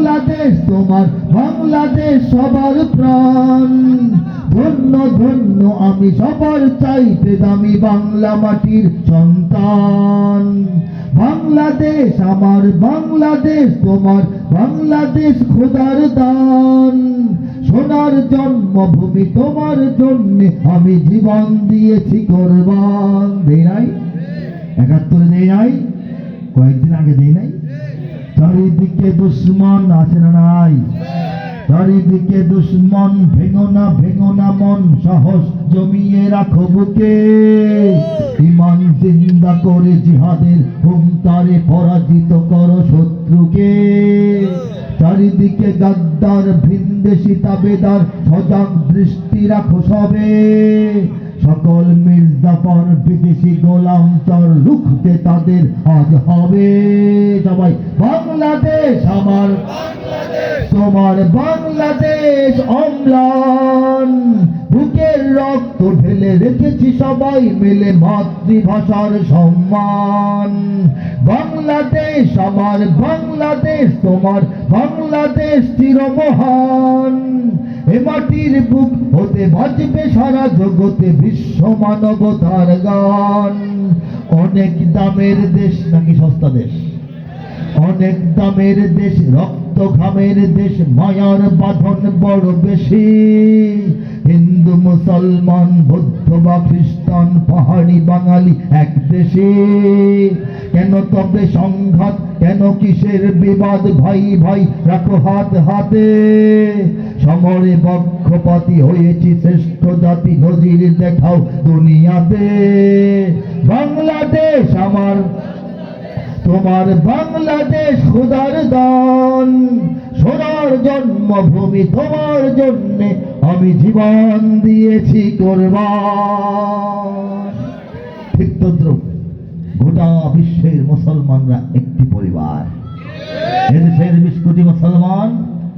বাংলাদেশ, তোমার বাংলাদেশ সবার প্রাণ। ধন্য ধন্য, আমি সবার চাইতে দামি বাংলা মাটির সন্তান। বাংলাদেশ আমার বাংলাদেশ, তোমার বাংলাদেশ খোদার দান। সোনার জন্মভূমি তোমার জন্য আমি জীবন দিয়েছি কোরবান। দেই নাই? একাত্তরে দেই নাই? কয়েকদিন আগে দেই নাই? চারিদিকে দুশ্মন আছে না নাই? চারিদিকে দুশ্মন, ভেঙো না ভেঙো না মন, সাহস জমিয়ে রাখো বুকে। ইমান জিন্দা করে জিহাদের হুঙ্কারে পরাজিত করো শত্রুকে। চারিদিকে গাদ্দার, ভিনদেশি তাবেদার, সজাগ দৃষ্টি রাখো সবে। সকল মির্জাফর বিদেশি গোলাম চর রুখতে তাদের আজ হবে সবাই। বাংলাদেশ আমার। তোমার বাংলাদেশ অম্লান। বুকের রক্ত ঢেলে রেখেছি সবাই মিলে মাতৃভাষার সম্মান। বাংলাদেশ আমার, বাংলাদেশ তোমার, বাংলাদেশ চিরমহান। এ মাটির বুক হতে বাজবে সারা জগতে বিশ্ব মানবতার গান। অনেক দামের দেশ নাকি সস্তা দেশ? অনেক দামের দেশ রক্ত ঘামের দেশ, মায়ার বাঁধন বড় বেশি। হিন্দু, মুসলমান, বৌদ্ধ বা খ্রিস্টান, পাহাড়ি বাঙালি এক দেশে। কেন তবে সংঘাত? কেন কিসের বিবাদ? ভাই ভাই রাখো হাত, হাতে। সমরে বক্ষপাতি হয়েছি শ্রেষ্ঠ জাতি নজির দেখাও দুনিয়াতে। বাংলাদেশ আমার, তোমার বাংলাদেশ খুদার দান। সোনার জন্মভূমি তোমার জন্যে আমি জীবন দিয়েছি, কোরবান। বিশ্বের মুসলমানরা একটি পরিবার। এদেশের বিশ কোটি মুসলমান,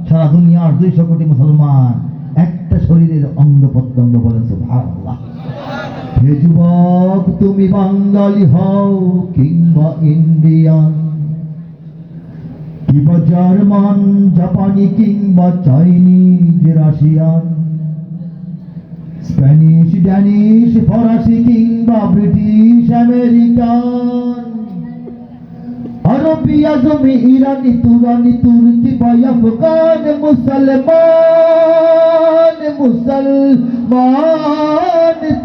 সারা দুনিয়ার দুইশো কোটি মুসলমান, একটা শরীরের অঙ্গ প্রত্যঙ্গ বলেন সুবহানাল্লাহ। হে যুবক, তুমি বাঙালি হও কিংবা ইন্ডিয়ান। কিংবা জার্মান, জাপানি কিংবা চাইনিজ, রাশিয়ান। স্প্যানিশ, ড্যানিশ, ফরাসি কিংবা ব্রিটিশ আজমি ইরানি তুরানি, তুর্কি বা আফগান মুসলমান মুসলমান,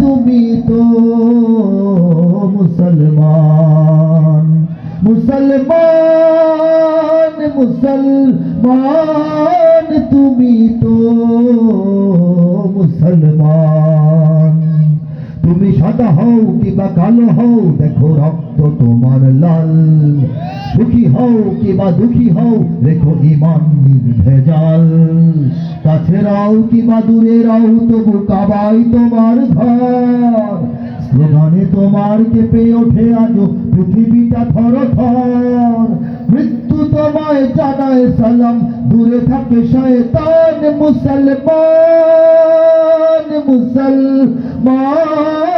তুমি তো মুসলমান মুসলমান মুসলমান, তুমি তো সাদা হও কিবা কালো হও, দেখো রক্ত তোমার লাল। সুখী হও কিবা দুঃখী হও, রেখো ইমান নির্ভেজাল কাছে রাও কিবা দূরে রাও, তবু কাবাই তোমার ঘর। স্লোগানে তোমার কেঁপে ওঠে আজও পৃথিবীটা থর থর। মৃত্যু তোমায় জানায় সালাম, দূরে থাকে শয়তান মুসলমান মুসলমান।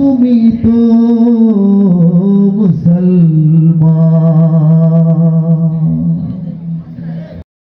তুমি তো মুসলমান।